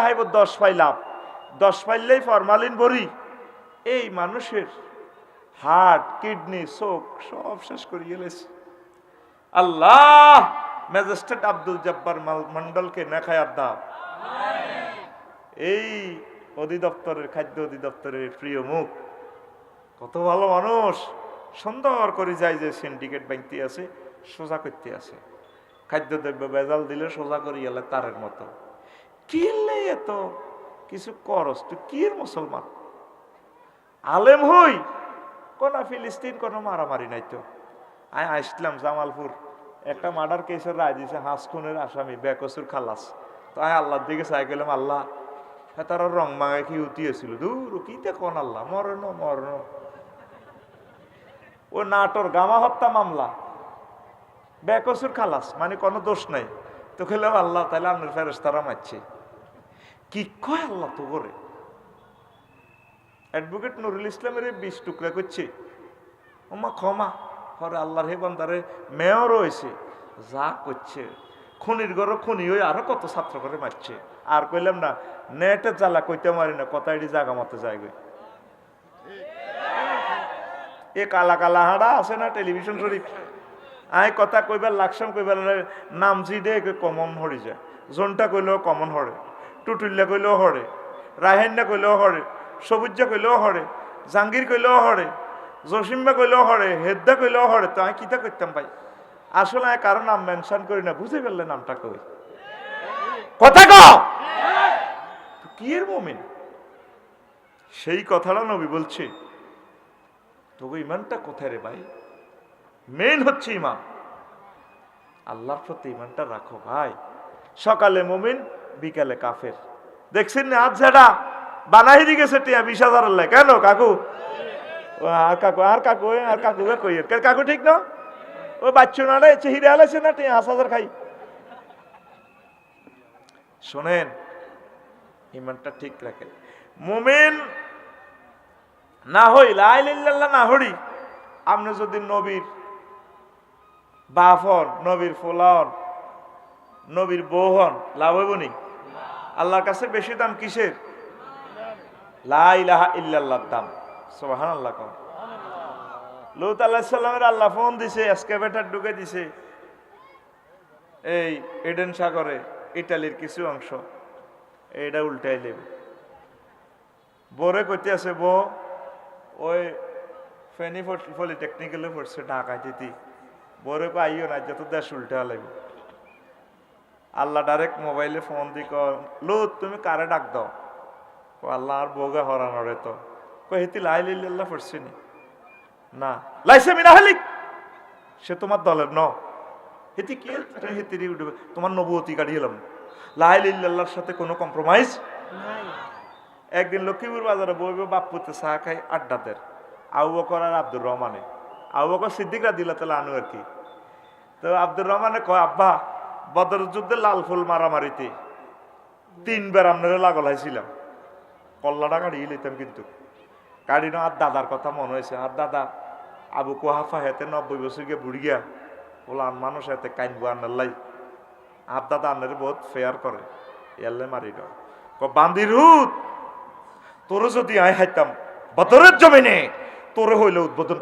হাইব, দশ পাইলাম। দশ পাইলেই ফরমালিন বড়ি এই মানুষের হার্ট, কিডনি, চোখ সব শেষ করে গেলেছে। আল্লাহ, ম্যাজিস্ট্রেট আব্দুল জব্বার মন্ডলকে নেখায়াত দাও। এই অধিদপ্তরের খাদ্য অধিদপ্তরের প্রিয় মুখ। কত ভালো মানুষ। সুন্দর করে যায় যে সিন্ডিকেট ব্যাংকটি আছে, সোজা করতে আছে। খাদ্যদ্রব্য বেজাল দিলে সোজা করি গেলে তারের মতো। কিনলে এত? কিছু করস, তুই কির মুসলমান? আলেম হই। কোন ফিলিস্তিন কোনো মারামারি নাই তো। আমি আসলাম জামালপুর। একটা মার্ডার কেসের রায় দিছে হাঁস খুনের আসামি, বেকসুর খালাস। তো আমি আল্লাহর দিকে চাই গেলাম, আল্লাহ। হ্যাঁ তার রং মাঙায় কি উঠিয়েছিল দূর কিতে কোন আল্লাহ? মরণ মরণ। ও নাটোর গামা হত্যা মামলা। বেকসুর খালাস মানে কোনো দোষ নাই। তো খেলাম আল্লাহ তাহলে আপনার ফেরেস তারা মারছে। কি কয় আল্লাহ তো করে অ্যাডভোকেট নুরুল ইসলামের বিষ টুকরা করছে। ওমা ক্ষমা, পরে আল্লাহর হে বান্দারে মেয়র হয়েছে, যা করছে। খুনির ঘর খুনি হয়ে আরও কত ছাত্র করে মারছে। আর কইলাম না, নেটে জ্বালা কইতে মারি না, কথা এটি জাগা মতো যায়। এ কালা কালা হাড়া আছে না টেলিভিশন শরীফ? আই কথা কইবার লাগসাম কইবার নাম জি দে কমন হরি যায়। জোনটা কইলেও কমন হরে টুটুল্লা কইলেও হরে রাহেন্না কইলেও হরে সবুজা কইলেও হরে জাঙ্গির কইলেও হরে জসিম্বা কইলেও হরে, হেদ্দা কইলেও হরে, তো আমি কিতা করতাম ভাই? আসলে আমি কারও নাম মেনশন করি না, বুঝে ফেললে নামটা কই? কথা ক! মমিন? সেই কথাটা নবী বলছে, তবু ইমানটা কোথায় রে ভাই? মেন হচ্ছে ইমান আল্লাহর প্রতি ইমানটা রাখো ভাই। সকালে মুমিন বিকালে কাফের। দেখছেন না? আজ যেটা বানাই দি গেছে টিয়া, বিশ হাজার কেন কাকু? আর কাকু আর কাকু আর কাকু কই কাকু ঠিক না? ও, বাচ্চু না রে, চেহিরে আলাইছে না টিয়া? হাস হাজার খাই। শোনেন, ইমানটা ঠিক রাখেন। মুমিন না হই লাইল্লাহ না হরি। আপনি যদি নবীর বাপ হন, নবীর ফোলাহন নবীর বউ লাভ হইব নি? আল্লাহর কাছে বেশি দাম কিসের? লাইলাহা ইল্লাল্লাহর দাম। সোহান আল্লাহ কন। লুত আল্লাহ সাল্লামের আল্লাহ ফোন দিছে, এসকেভেটার ঢুকে দিছে। এই এডেন সাগরে, ইটালির কিছু অংশ। এইটা উল্টাই নেবে বোরে কইতে আছে বো ওই ফেনি পলিটেকনিক্যালে পড়ছে, ঢাকায় দিতি বরে কো আইও না, যত দেশ উল্টা লাগবে। আল্লাহ ডাইরেক্ট মোবাইলে ফোন দি ক লো তুমি কারে ডাক দাও? ও আল্লাহ আর বউগে হরানোরে তো। কই হেতি লাই লিল্লাহ পড়ছে নি? না। লাইসে মিনা হালিক? সে তোমার দলের ন। হেতি কি? তুমি হেতিরি উঠবে। তোমার নবুয়তি কাটিয়ে এলাম। লাই লিল্লাহর সাথে কোনো কম্প্রোমাইজ নাই। একদিন লক্ষ্মীপুর বাজারে বইবে বাপুতে চা খাই আড্ডাদের আবু বকর আর আব্দুর রহমানে। আবু বকর সিদ্দিকরা দিল তাহলে আনু আর কি। তো আব্দুর রহমানে কয় আব্বা বদর যুদ্ধে লাল ফুল মারামারিতে তিনবার আপনারা লাগল হয়েছিলাম কল্লাটা গাড়ি লইতাম কিন্তু। গাড়ি না, আর দাদার কথা মনে হয়েছে। আর দাদা, আবু কোহাফা হেতে নব্বই বছর গিয়ে বুড়ি গিয়া বলে আন মানুষ হেতে কাইনবো আনার লাই। আর দাদা আনারে বহুত ফেয়ার করে। এলে মারি দাও। ক, বান্দির হুত, তোরে যদি আয় হাইতাম, বদরের জমিনে, তোরে হইলে উদ্বোধন